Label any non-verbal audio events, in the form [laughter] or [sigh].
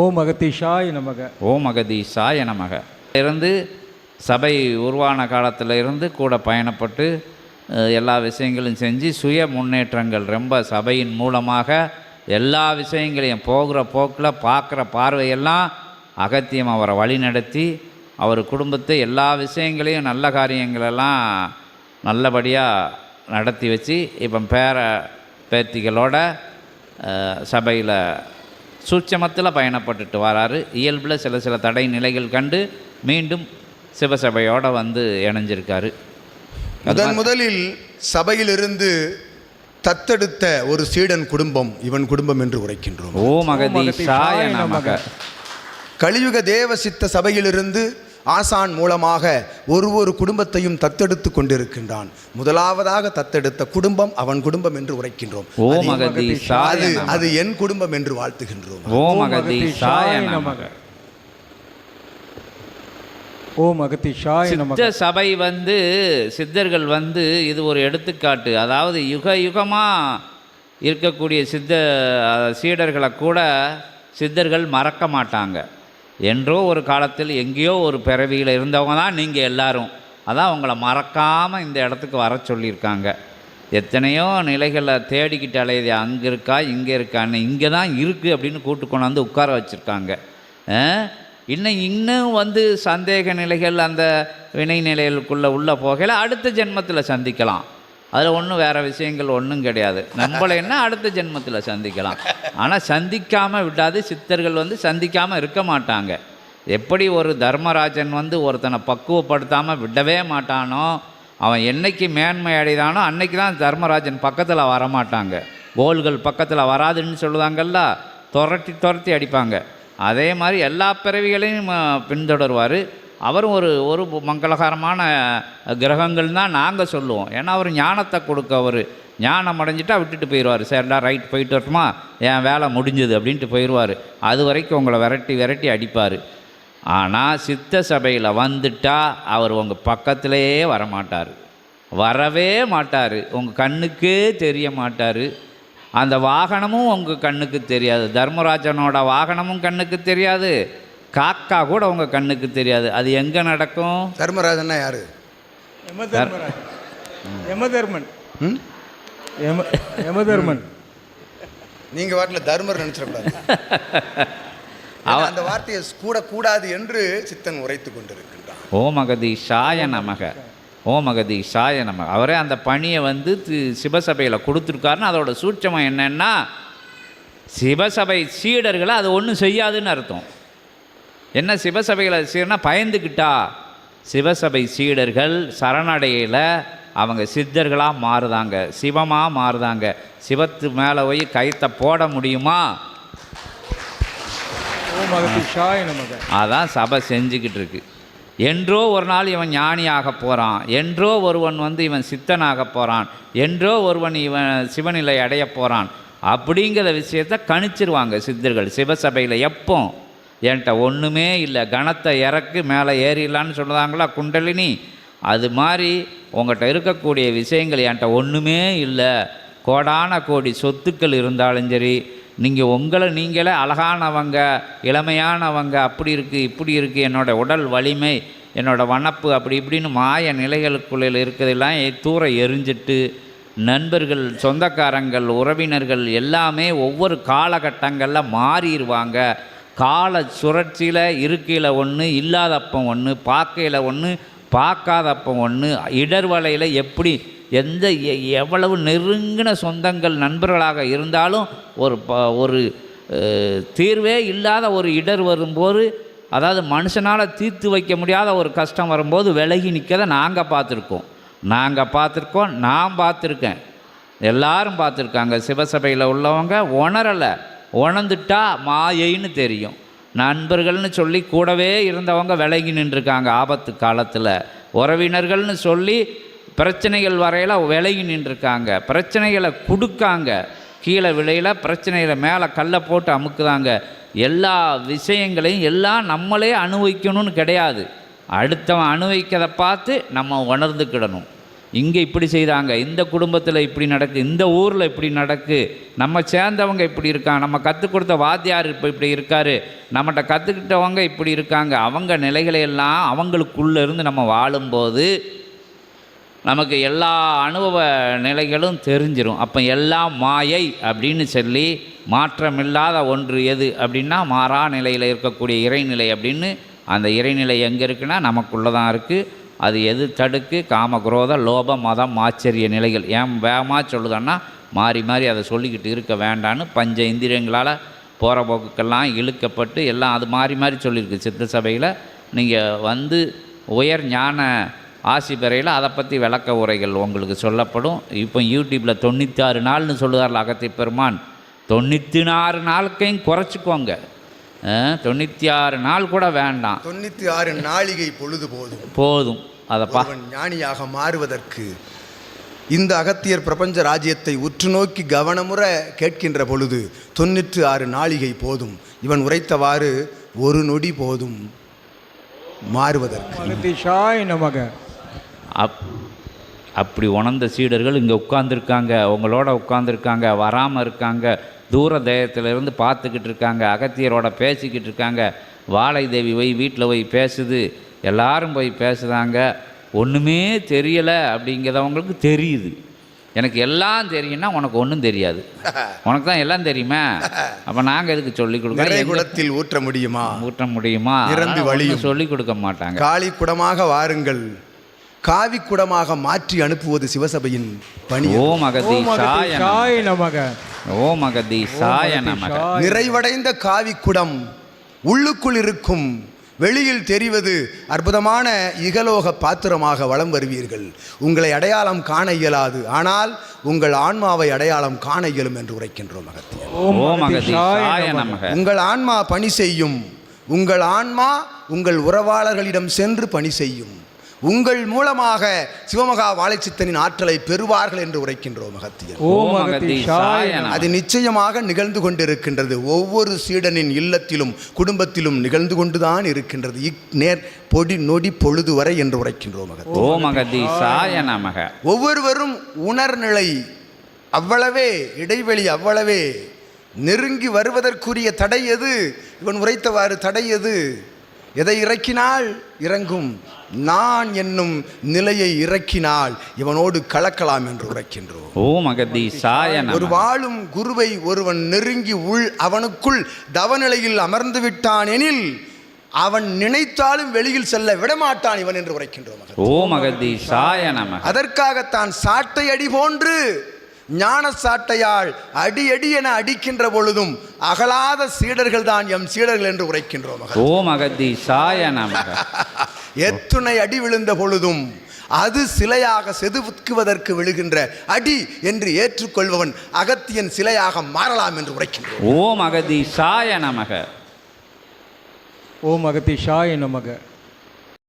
ஓம் அகதீஷாய நமக. ஓம் அகதீஷாய நமக. இருந்து சபை உருவான காலத்தில் இருந்து கூட பயணப்பட்டு எல்லா விஷயங்களும் செஞ்சு சுய முன்னேற்றங்கள் ரொம்ப சபையின் மூலமாக எல்லா விஷயங்களையும் போகிற போக்கில் பார்க்குற பார்வையெல்லாம் அகத்தியம் அவரை வழிநடத்தி அவர் குடும்பத்தை எல்லா விஷயங்களையும் நல்ல காரியங்களெல்லாம் நல்லபடியாக நடத்தி வச்சு இப்போ பேர பேத்திகளோட சபையில் சூட்சமத்தில் பயணப்பட்டுட்டு வராரு. இயல்பில் சில சில தடை நிலைகள் கண்டு மீண்டும் சிவசபையோட வந்து இணைஞ்சிருக்காரு. முதன் முதலில் சபையிலிருந்து தத்தெடுத்த ஒரு சீடன் குடும்பம் இவன் குடும்பம் என்று உரைக்கின்றோம். அகதீஷாய நமக. கலியுக தேவ சித்த சபையிலிருந்து ஆசான் மூலமாக ஒரு ஒரு குடும்பத்தையும் தத்தெடுத்து கொண்டிருக்கின்றான். முதலாவதாக தத்தெடுத்த குடும்பம் அவன் குடும்பம் என்று உரைக்கின்றோம். அது அது என் குடும்பம் என்று வாழ்த்துகின்றோம். ஓம் அகத்தீஷாய் சித்த சபை வந்து சித்தர்கள் வந்து இது ஒரு எடுத்துக்காட்டு. அதாவது யுக யுகமாக இருக்கக்கூடிய சித்த சீடர்களை கூட சித்தர்கள் மறக்க மாட்டாங்க. என்றோ ஒரு காலத்தில் எங்கேயோ ஒரு பிறவியில் இருந்தவங்க தான் நீங்கள் எல்லாரும். அதான் அவங்கள மறக்காமல் இந்த இடத்துக்கு வர சொல்லியிருக்காங்க. எத்தனையோ நிலைகளை தேடிக்கிட்டு அலையுது. அங்கே இருக்கா இங்கே இருக்கான்னு. இங்கே தான் இருக்குது அப்படின்னு கூட்டு கொண்டாந்து உட்கார வச்சுருக்காங்க. இன்னும் இன்னும் வந்து சந்தேக நிலைகள் அந்த வினை நிலைகளுக்குள்ளே உள்ளே போகல அடுத்த ஜென்மத்தில் சந்திக்கலாம். அதில் ஒன்றும் வேறு விஷயங்கள் ஒன்றும் கிடையாது. நம்மளை என்ன அடுத்த ஜென்மத்தில் சந்திக்கலாம்? ஆனால் சந்திக்காமல் விடாது. சித்தர்கள் வந்து சந்திக்காமல் இருக்க மாட்டாங்க. எப்படி ஒரு தர்மராஜன் வந்து ஒருத்தனை பக்குவப்படுத்தாமல் விடவே மாட்டானோ அவன் என்னைக்கு மேன்மை அடைதானோ அன்னைக்கு தான் தர்மராஜன் பக்கத்தில் வரமாட்டாங்க கோல்கள் பக்கத்தில் வராதுன்னு சொல்லுவாங்கல்ல துரட்டி துரத்தி அடிப்பாங்க. அதே மாதிரி எல்லா பிறவிகளையும் பின்தொடர்வார் பின்தொடருவார். அவரும் ஒரு ஒரு மங்களகரமான கிரகங்கள் தான் நாங்கள் சொல்லுவோம். ஏன்னா அவர் ஞானத்தை கொடுக்க அவர். ஞானம் அடைஞ்சிட்டா விட்டுட்டு போயிடுவார் சரிடா ரைட் போயிட்டு வரட்டுமா? என் வேலை முடிஞ்சுது அப்படின்ட்டு போயிடுவார் அது வரைக்கும் உங்களை விரட்டி விரட்டி அடிப்பார். ஆனால் சித்த சபையில் வந்துட்டால் அவர் உங்கள் பக்கத்திலேயே வரமாட்டார். வரவே மாட்டார். உங்கள் கண்ணுக்கே தெரிய மாட்டார். அந்த வாகனமும் உங்கள் கண்ணுக்கு தெரியாது. தர்மராஜனோட வாகனமும் கண்ணுக்கு தெரியாது. காக்கா கூட உங்கள் கண்ணுக்கு தெரியாது. அது எங்கே நடக்கும்? தர்மராஜன்னா யாரு? யமதர்மன் ம்? யம யமதர்மன் நீங்க வாட்டில் தர்மர் நினைச்சிடக்கூடாது. [laughs] அந்த வார்த்தையை கூட கூடாது என்று சித்தன் உரைத்து கொண்டிருக்கின்றான். ஓம் அகதீஷாய நமக. ஓம் அகதீஷாய நமக. அவரே அந்த பணியை வந்து சிவசபையில் கொடுத்துருக்காருன்னு அதோட சூட்சமம் என்னன்னா சிவசபை சீடர்களை அது ஒன்றும் செய்யாதுன்னு அர்த்தம். என்ன சிவசபையில் சீடனா பயந்துக்கிட்டா சிவசபை சீடர்கள் சரணடையில் அவங்க சித்தர்களாக மாறுதாங்க. சிவமாக மாறுதாங்க. சிவத்து மேலே போய் கைத்தை போட முடியுமா? அதான் சபை செஞ்சுக்கிட்டு இருக்கு என்றோ ஒரு நாள் இவன் ஞானியாக போகிறான் என்றோ ஒருவன் வந்து இவன் சித்தனாக போகிறான் என்றோ ஒருவன் இவன் சிவநிலை அடைய போகிறான் அப்படிங்கிற விஷயத்த கணிச்சிருவாங்க சித்தர்கள் சிவசபையில் எப்போ? என்கிட்ட ஒன்றுமே இல்லை. கணத்தை இறக்கு மேலே ஏறிடலான்னு சொல்லுதாங்களா குண்டலினி? அது மாதிரி உங்கள்கிட்ட இருக்கக்கூடிய விஷயங்கள் என்கிட்ட ஒன்றுமே இல்லை. கோடான கோடி சொத்துக்கள் இருந்தாலும் சரி நீங்கள் உங்களை நீங்களே அழகானவங்க இளமையானவங்க அப்படி இருக்குது இப்படி இருக்குது என்னோட உடல் வலிமை என்னோடய வனப்பு அப்படி இப்படின்னு மாய நிலைகளுக்குள்ளே இருக்கிறதெல்லாம் எ- தூர எரிஞ்சிட்டு நண்பர்கள் சொந்தக்காரங்கள் உறவினர்கள் எல்லாமே ஒவ்வொரு காலகட்டங்களில் மாறிடுவாங்க. கால சுழற்சியில் இருக்கையில் ஒன்று இல்லாதப்பம் ஒன்று பார்க்கையில் ஒன்று பார்க்காதப்பம் ஒன்று இடர்வலையில் எப்படி எந்த எ- எவ்வளவு நெருங்கின சொந்தங்கள் நண்பர்களாக இருந்தாலும் ஒரு ப ஒரு தீர்வே இல்லாத ஒரு இடர் வரும்போது அதாவது மனுஷனால் தீர்த்து வைக்க முடியாத ஒரு கஷ்டம் வரும்போது விலகி நிற்கதை நாங்கள் பார்த்துருக்கோம். நாங்கள் பார்த்துருக்கோம் நான் பார்த்துருக்கேன். எல்லாரும் பார்த்துருக்காங்க. சிவசபையில் உள்ளவங்க உணரலை. உணர்ந்துட்டா மாயைன்னு தெரியும். நண்பர்கள்னு சொல்லி கூடவே இருந்தவங்க விலகி நின்றுருக்காங்க ஆபத்து காலத்தில். உறவினர்கள்னு சொல்லி பிரச்சனைகள் வரையில் விலகி நின்றுருக்காங்க. பிரச்சனைகளை கொடுக்காங்க. கீழே விலையில் பிரச்சனைகளை மேலே கல்லை போட்டு அமுக்குதாங்க. எல்லா விஷயங்களையும் எல்லாம் நம்மளே அனுபவிக்கணும்னு கிடையாது. அடுத்தவன் அனுபவிக்கிறத பார்த்து நம்ம உணர்ந்துக்கிடணும். இங்கே இப்படி செய்கிறாங்க இந்த குடும்பத்தில் இப்படி நடக்கு இந்த ஊரில் இப்படி நடக்கு நம்ம சேர்ந்தவங்க இப்படி இருக்காங்க நம்ம கற்றுக் கொடுத்த வாத்தியார் இப்போ இப்படி இருக்கார் நம்மகிட்ட கற்றுக்கிட்டவங்க இப்படி இருக்காங்க அவங்க நிலைகளை எல்லாம் அவங்களுக்குள்ளே இருந்து நம்ம வாழும்போது நமக்கு எல்லா அனுபவ நிலைகளும் தெரிஞ்சிடும் அப்போ எல்லாம் மாயை அப்படின்னு சொல்லி மாற்றமில்லாத ஒன்று எது அப்படின்னா மாறா நிலையில் இருக்கக்கூடிய இறைநிலை அப்படின்னு அந்த இறைநிலை எங்கே இருக்குன்னா நமக்குள்ளே தான் இருக்குது அது எது தடுக்கு? காம குரோத லோப மதம் ஆச்சரிய நிலைகள். ஏன் வேகமாக சொல்லுதன்னா மாறி மாறி அதை சொல்லிக்கிட்டு இருக்க வேண்டான்னு பஞ்ச இந்திரியங்களால் போகிற போக்குக்கெல்லாம் இழுக்கப்பட்டு எல்லாம் அது மாறி மாறி சொல்லியிருக்கு. சித்த சபையில் நீங்கள் வந்து உயர் ஞான ஆசி பெறையில் அதை பற்றி விளக்க உரைகள் உங்களுக்கு சொல்லப்படும். இப்போ யூடியூப்பில் தொண்ணூற்றி நாள்னு சொல்லுவார்ல அகத்தி பெருமான். தொண்ணூற்றி ஆறு நாளுக்கையும் குறைச்சிக்கோங்க. தொண்ணூற்றி ஆறு நாள் கூட வேண்டாம். தொண்ணூத்தி ஆறு நாளிகை பொழுது போதும். போதும். அதை பா ஒருவன் ஞானியாக மாறுவதற்கு இந்த அகத்தியர் பிரபஞ்ச ராஜ்யத்தை உற்று நோக்கி கவனமுற கேட்கின்ற பொழுது தொண்ணூற்று ஆறு நாளிகை போதும். இவன் உரைத்தவாறு ஒரு நொடி போதும். மாறுவதற்கு. நமக. அப் அப்படி உணர்ந்த சீடர்கள் இங்கே உட்காந்துருக்காங்க உங்களோட உட்காந்துருக்காங்க வராமல் இருக்காங்க. தூர தேயத்திலிருந்து பார்த்துக்கிட்டு இருக்காங்க. அகத்தியரோட பேசிக்கிட்டு இருக்காங்க. வாழை தேவி போய் வீட்டில் போய் பேசுது. எல்லாரும் போய் பேசுதாங்க ஒன்றுமே தெரியலை அப்படிங்கிறவங்களுக்கு தெரியுது. எனக்கு எல்லாம் தெரியும்னா உனக்கு ஒன்றும் தெரியாது. [laughs] உனக்கு தான் எல்லாம் தெரியுமே? அப்போ நாங்கள் எதுக்கு சொல்லிக் நிறை கொடுக்குறோம் குடத்தில் ஊற்ற முடியுமா? ஊட்ட முடியுமா? நிரம்பி வழியும். சொல்லி கொடுக்க மாட்டாங்க. காளி குடமாக வாருங்கள். காவி குடமாக மாற்றி அனுப்புவது சிவசபையின் பணி ஓம் அகதி ஓம் சாய நமக. ஓம் அகதி சாய நமக. நிறைவடைந்த காவி குடம் உள்ளுக்குள் இருக்கும் வெளியில் தெரிவது அற்புதமான இகலோக பாத்திரமாக வலம் வருவீர்கள். உங்களை அடையாளம் காண இயலாது. ஆனால் உங்கள் ஆன்மாவை அடையாளம் காண இயலும் என்று உரைக்கின்றோம் அகத்தியர் ஓம் அகதி அகத்தீஷாய சாய நமக. நமக. உங்கள் ஆன்மா பணி செய்யும். உங்கள் ஆன்மா உங்கள் உறவாளர்களிடம் சென்று பணி செய்யும். உங்கள் மூலமாக சிவமகா வாழைச்சித்தனின் ஆற்றலை பெறுவார்கள் என்று உரைக்கின்றோம் நமக அது நிச்சயமாக நிகழ்ந்து கொண்டிருக்கின்றது. ஒவ்வொரு சீடனின் இல்லத்திலும் குடும்பத்திலும் நிகழ்ந்து கொண்டுதான் இருக்கின்றது. இக் நேர் பொடி நொடி பொழுது வரை என்று உரைக்கின்றோம் ஒவ்வொருவரும் உணர்நிலை அவ்வளவே இடைவெளி அவ்வளவே நெருங்கி வருவதற்குரிய தடை எது? இவன் உரைத்தவாறு தடை எது? எதை இறக்கினால் இறங்கும். நான் என்னும் நிலையை இறக்கினால் இவனோடு கலக்கலாம் என்று உரைக்கின்றோம். ஓம் அகதி சாய ஒரு வாழும் குருவை ஒருவன் நெருங்கி உள் அவனுக்குள் தவநிலையில் அமர்ந்து விட்டான் எனில் அவன் நினைத்தாலும் வெளியில் செல்ல விடமாட்டான் இவன் என்று உரைக்கின்றோம். மகன். ஓம் அகதி சாய நமக அதற்காகத்தான் சாட்டை அடி போன்று ஞான சாட்டையால் அடி அடி என அடிக்கின்ற பொழுதும் அகலாத சீடர்கள் தான் எம் சீடர்கள் என்று உரைக்கின்றோம் அகதி சாய நமக. [laughs] எத்துணை அடி விழுந்த பொழுதும் அது சிலையாக செதுக்குவதற்கு விழுகின்ற அடி என்று ஏற்றுக்கொள்பவன் அகத்தியன் சிலையாக மாறலாம் என்று உரைக்கின்றோம். ஓம் அகதி சாய நமக. ஓம் அகத்தீஷாய நமக.